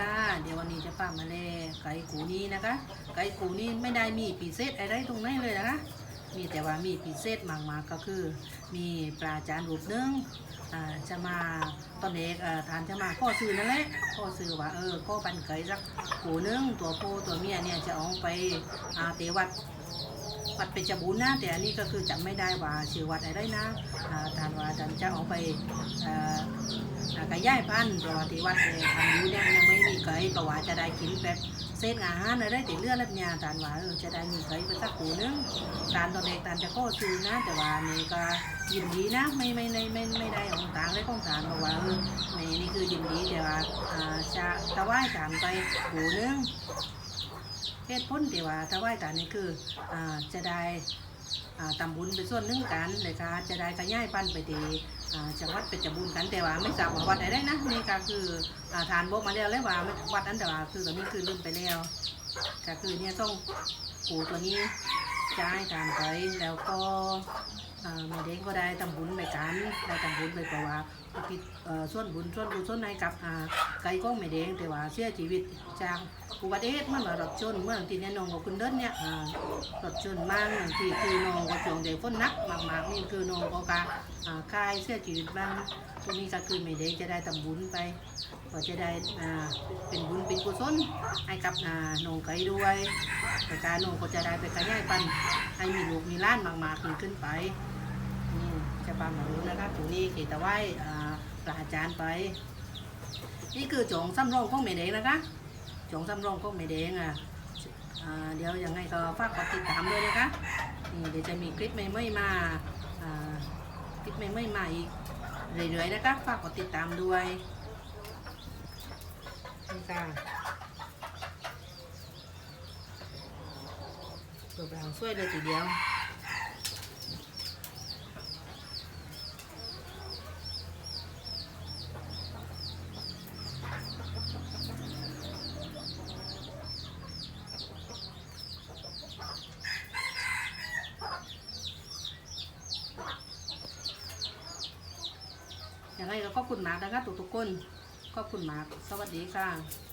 ค่ะเดี๋ยววันนี้จะป้ามาเลไก่กูนี้นะคะ ไก่กูนี้ไม่ได้มีปีเซตอะไรตรงไหนเลยนะคะ มีแต่ว่ามีปีเซตมากๆก็คือ มีปลาจานรูปหนึงอ่าจะมาตอนเด็กทานจะมาข้อซื้อนั่นแหละข้อซื้อว่าเออข้อปันไก่สักกูนึงตัวโพตัวเมียเนี่ยจะเอาไปอาเตวัด วัดเป็นจบูรณ์นะแต่อันนี้ก็คือจำไม่ได้ว่าชื่อวัดอะไรนะอ่าทานว่าท่านจะเอาไปเอ่ออ่าไก่ย่ายพันธุ์แต่ว่าที่วัดเลยทำอยู่เนี่ยยังไม่มีไก่ก็ว่าจะได้กินแบบเศษอาหารอะไรแต่เลือดแล้วเนี่ยทานว่าจะได้มีไก่ไปสักปูนึงทานตอนเด็กทานจะก็ซื้อนะ แต่ว่านี่ก็ยินดีนะไม่ไม่ไม่ไม่ไม่ได้ของต่างเลยของทานเพราะว่าเออในนี่คือยินดีแต่ว่าจะตะไหว้ทานไปปูนึง เหตุผลที่ว่าถวายทานนี่คืออ่าจะได้อ่าทำบุญเป็นส่วนหนึ่งกันเลยค่ะจะได้ขยายปันไปที่อ่าจังหวัดเป็นจบูรณ์กันแต่ว่าไม่ทราบว่าวัดไหนได้นะนี่ก็คืออ่าทานบอกมาแล้วเลยว่าวัดนั้นแต่ว่าคือตอนนี้คือลืมไปแล้วก็คือเนี่ยต้องปูตัวนี้จะให้ทานไปแล้วก็ แม่เด็กก็ได้ทำบุญไปกันได้ทำบุญไปเพราะว่าอุทิศเอ่อส่วนบุญส่วนกุศลให้กับไก่ก้องแม่เด้งแต่ว่าเสียชีวิตจากอุบัติเหตุเมื่อมารถชนเมื่อที่เนี่ยน้องกับคุณเดินเนี่ยอ่ารถชนมากที่คือน้องก็ช่วงเด็กฝนนักมากๆนี่คือน้องก็กาอ่าคายเสียชีวิตบ้างตรงนี้ก็คือไม่ได้จะได้ทำบุญไป ก็จะได้เป็นบุญเป็นกุศลให้กับน้องไก่ด้วยแต่การน้องก็จะได้ไปขยายพันให้มีลูกมีล้านมากๆยิ่งขึ้นไปนี่จะปามารู้นะคะตรงนี้เขตไหว้อ่าพระอาจารไป นี่คือจงซ้ำรองของเมเด็กนะคะจงสำรองก็ไม่แดงอะเดี๋ยวยังไงก็ฝากกดติดตามด้วยนะคะเดี๋ยวจะมีคลิปใหม่ๆมา คลิปใหม่ๆมาอีกเรื่อยๆนะคะฝากกดติดตามด้วยนี่ค่ะตัวแบงช่วยเลยทีเดียว ยังไงก็ขอบคุณมากนะคะทุกๆคนขอบคุณมากสวัสดีค่ะ